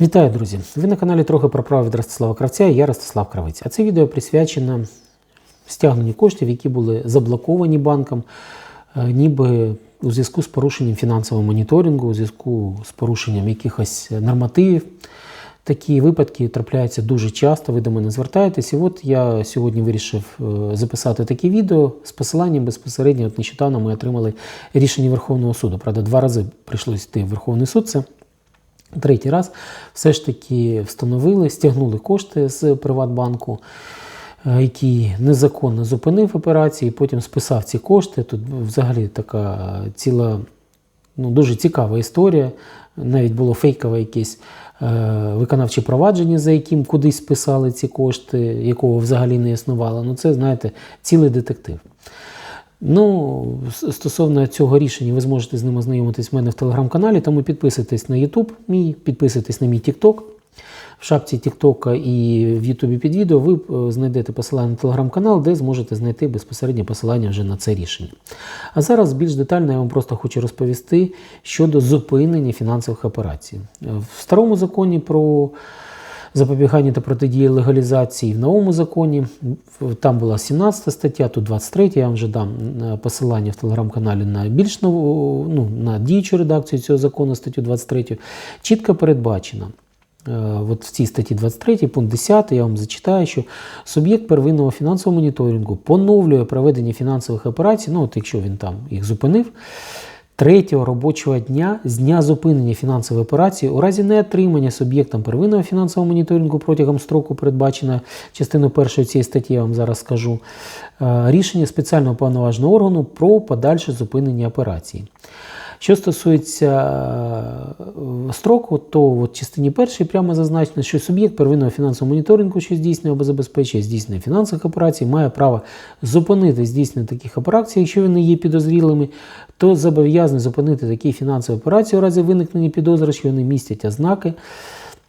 Вітаю, друзі! Ви на каналі трохи про право від Ростислава Кравця я Ростислав Кравець. А це відео присвячено стягненню коштів, які були заблоковані банком, е, ніби у зв'язку з порушенням фінансового моніторингу, у зв'язку з порушенням якихось нормативів. Такі випадки трапляються дуже часто, ви до мене звертаєтесь. І от я сьогодні вирішив е, записати таке відео з посиланням безпосередньо. От нещодавно ми отримали рішення Верховного суду. Правда, два рази прийшлося йти в Верховний суд. Це Третій раз все ж таки встановили, стягнули кошти з Приватбанку, е, який незаконно зупинив операції, потім списав ці кошти. Тут взагалі така ціла, ну, дуже цікава історія. Навіть було фейкове якесь е, виконавче провадження, за яким кудись списали ці кошти, якого взагалі не існувало. Ну, це, знаєте, цілий детектив. Ну, стосовно цього рішення, ви зможете з ним ознайомитись в мене в телеграм-каналі, тому підписуйтесь на YouTube мій, підписуйтесь на мій TikTok. В шапці TikTok і в YouTube під відео ви е, знайдете посилання на телеграм-канал, де зможете знайти безпосередньо посилання вже на це рішення. А зараз більш детально я вам просто хочу розповісти щодо зупинення фінансових операцій. Е, В старому законі про запобігання та протидії легалізації в новому законі. Там була 17 стаття, тут 23, я вам вже дам е, посилання в телеграм-каналі на більш нову, ну, на діючу редакцію цього закону, статтю 23, чітко передбачено. Е, От в цій статті 23, пункт 10, я вам зачитаю, що суб'єкт первинного фінансового моніторингу поновлює проведення фінансових операцій, ну от якщо він там їх зупинив, третього робочого дня з дня зупинення фінансової операції у разі неотримання суб'єктом первинного фінансового моніторингу протягом строку, передбаченого частиною першої цієї статті, я вам зараз скажу, е, рішення спеціального повноваженого органу про подальше зупинення операції. Що стосується е, строку, то в частині першій прямо зазначено, що суб'єкт первинного фінансового моніторингу, що здійснює або забезпечує здійснення фінансових операцій, має право зупинити здійснення таких операцій, якщо вони є підозрілими, то зобов'язаний зупинити такі фінансові операції у разі виникнення підозри, що вони містять ознаки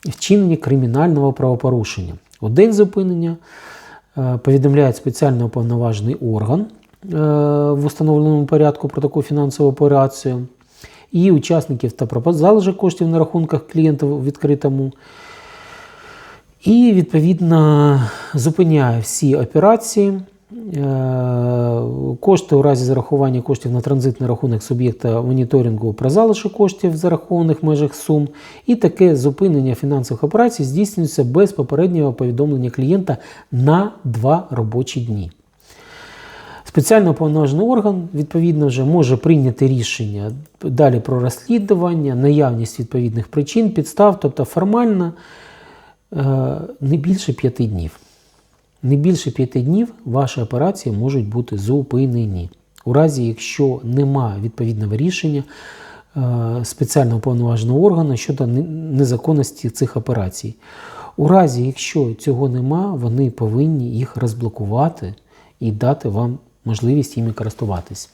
вчинення кримінального правопорушення. У день зупинення е, повідомляє спеціально уповноважений орган е, в установленому порядку про таку фінансову операцію. І учасників та про залишок коштів на рахунках клієнта в відкритому. І, відповідно, зупиняє всі операції. Е, Кошти у разі зарахування коштів на транзитний рахунок суб'єкта моніторингу про залишок коштів в межах сум. І таке зупинення фінансових операцій здійснюється без попереднього повідомлення клієнта на два робочі дні. Спеціально уповноважений орган, відповідно, вже може прийняти рішення далі про розслідування, наявність відповідних причин, підстав, тобто формально е, не більше п'яти днів. Не більше п'яти днів ваші операції можуть бути зупинені. У разі, якщо нема відповідного рішення е, спеціально уповноваженого органу щодо незаконності цих операцій. У разі, якщо цього нема, вони повинні їх розблокувати і дати вам можливість їми користуватись.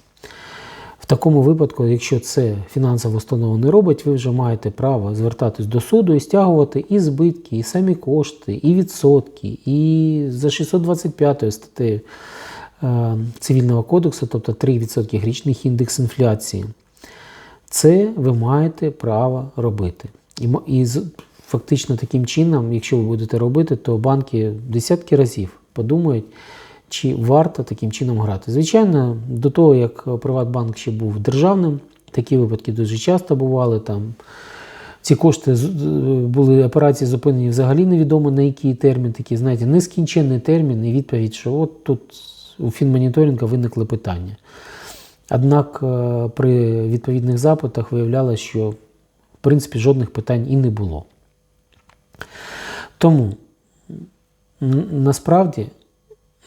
В такому випадку, якщо це фінансова установа не робить, ви вже маєте право звертатись до суду і стягувати і збитки, і самі кошти, і відсотки, і за 625 статтею е, Цивільного кодексу, тобто 3% річних індекс інфляції. Це ви маєте право робити. І, і фактично таким чином, якщо ви будете робити, то банки десятки разів подумають, чи варто таким чином грати. Звичайно, до того, як Приватбанк ще був державним, такі випадки дуже часто бували. Там ці кошти були операції зупинені взагалі невідомо на який термін, такий, знаєте, нескінченний термін і відповідь, що от тут у фінмоніторинга виникли питання. Однак е, при відповідних запитах виявлялося, що в принципі жодних питань і не було. Тому насправді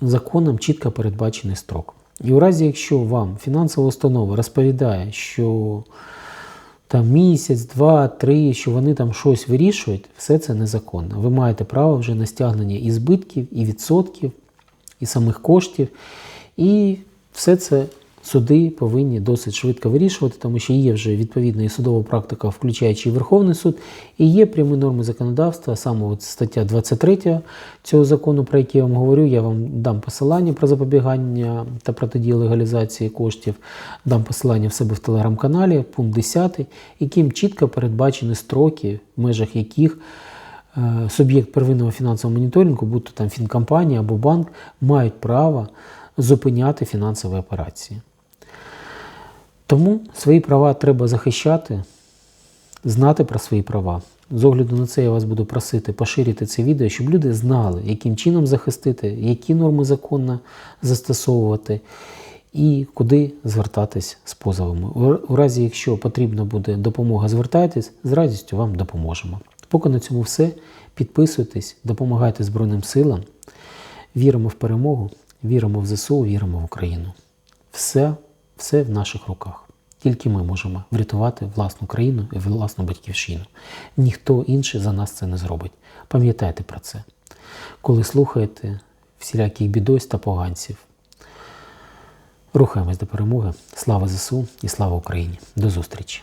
законом чітко передбачений строк. І у разі, якщо вам фінансова установа розповідає, що там місяць, два, три, що вони там щось вирішують, все це незаконно. Ви маєте право вже на стягнення і збитків, і відсотків, і самих коштів. І все це суди повинні досить швидко вирішувати, тому що є вже відповідна і судова практика, включаючи Верховний суд, і є прямі норми законодавства, саме от стаття 23 цього закону, про який я вам говорю. Я вам дам посилання про запобігання та протидію легалізації коштів, дам посилання в себе в телеграм-каналі, пункт 10, яким чітко передбачені строки, в межах яких е, суб'єкт первинного фінансового моніторингу, будь то там фінкомпанія або банк, мають право зупиняти фінансові операції. Тому свої права треба захищати, знати про свої права. З огляду на це я вас буду просити поширити це відео, щоб люди знали, яким чином захистити, які норми законно застосовувати і куди звертатись з позовами. У- разі, якщо потрібна буде допомога, звертайтесь, з радістю вам допоможемо. Поки на цьому все. Підписуйтесь, допомагайте Збройним силам. Віримо в перемогу, віримо в ЗСУ, віримо в Україну. Все, все в наших руках. Тільки ми можемо врятувати власну країну і власну батьківщину. Ніхто інший за нас це не зробить. Пам'ятайте про це, коли слухаєте всіляких бідось та поганців. Рухаємось до перемоги. Слава ЗСУ і слава Україні! До зустрічі!